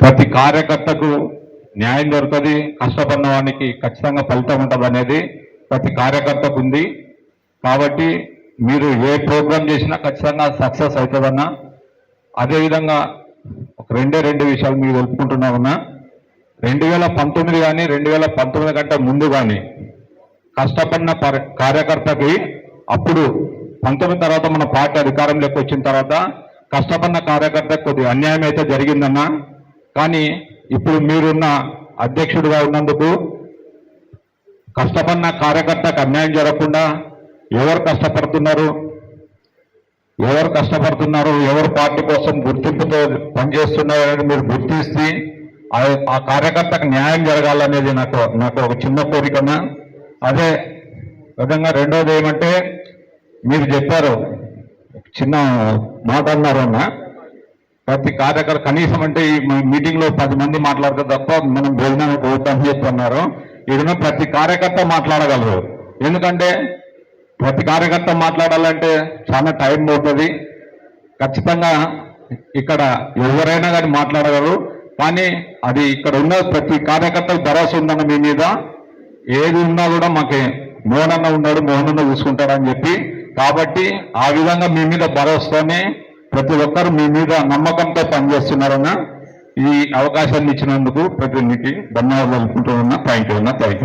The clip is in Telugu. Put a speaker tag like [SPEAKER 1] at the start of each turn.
[SPEAKER 1] ప్రతి కార్యకర్తకు న్యాయం దొరుకుతుంది కష్టపడిన వానికి ఖచ్చితంగా ఫలితం ఉంటుంది అనేది ప్రతి కార్యకర్తకు ఉంది. కాబట్టి మీరు ఏ ప్రోగ్రామ్ చేసినా ఖచ్చితంగా సక్సెస్ అవుతుందన్నా. అదేవిధంగా ఒక రెండే రెండు విషయాలు మీరు తెలుపుకుంటున్నా ఉన్నా. రెండు వేల పంతొమ్మిది కానీ రెండు వేల పంతొమ్మిది కంటే ముందు కానీ కష్టపడిన కార్యకర్తకి అప్పుడు పంతొమ్మిది తర్వాత మన పార్టీ అధికారంలోకి వచ్చిన తర్వాత కష్టపడిన కార్యకర్తకు కొద్ది అన్యాయం అయితే జరిగిందన్నా. కానీ ఇప్పుడు మీరున్న అధ్యక్షుడిగా ఉన్నందుకు కష్టపడిన కార్యకర్తకు అన్యాయం జరగకుండా ఎవరు కష్టపడుతున్నారు? ఎవరు కష్టపడుతున్నారు? ఎవరు పార్టీ కోసం గుర్తింపుతో పనిచేస్తున్నారు అనేది మీరు గుర్తిస్తే ఆ- కార్యకర్తకు న్యాయం జరగాలనేది నాకు నాకు ఒక చిన్న కోరికన అదే విధంగా రెండోది ఏమంటే మీరు చెప్పారు చిన్న మాట అన్నారన్న ప్రతి కార్యకర్త కనీసం అంటే ఈ మీటింగ్లో పది మంది మాట్లాడతారు తప్ప మనం భోజనానికి పోతామని చెప్తున్నారు ఇక్కడ ప్రతి కార్యకర్త మాట్లాడగలరు. ఎందుకంటే ప్రతి కార్యకర్త మాట్లాడాలంటే చాలా టైం పోతుంది ఖచ్చితంగా ఇక్కడ ఎవరైనా కానీ మాట్లాడగలరు. కానీ అది ఇక్కడ ఉన్న ప్రతి కార్యకర్తకు భరోసా ఉందన్న మీ మీద. ఏది ఉన్నా కూడా మాకు మోహనన్న ఉన్నాడు మోహనన్న చూసుకుంటాడని చెప్పి కాబట్టి ఆ విధంగా మీ మీద భరోసానే ప్రతి ఒక్కరు మీ మీద నమ్మకంతో పనిచేస్తున్నారన్న ఈ అవకాశాన్ని ఇచ్చినందుకు ప్రతి ధన్యవాదాలు అనుకుంటున్నా థ్యాంక్ యూ అన్న. Thank you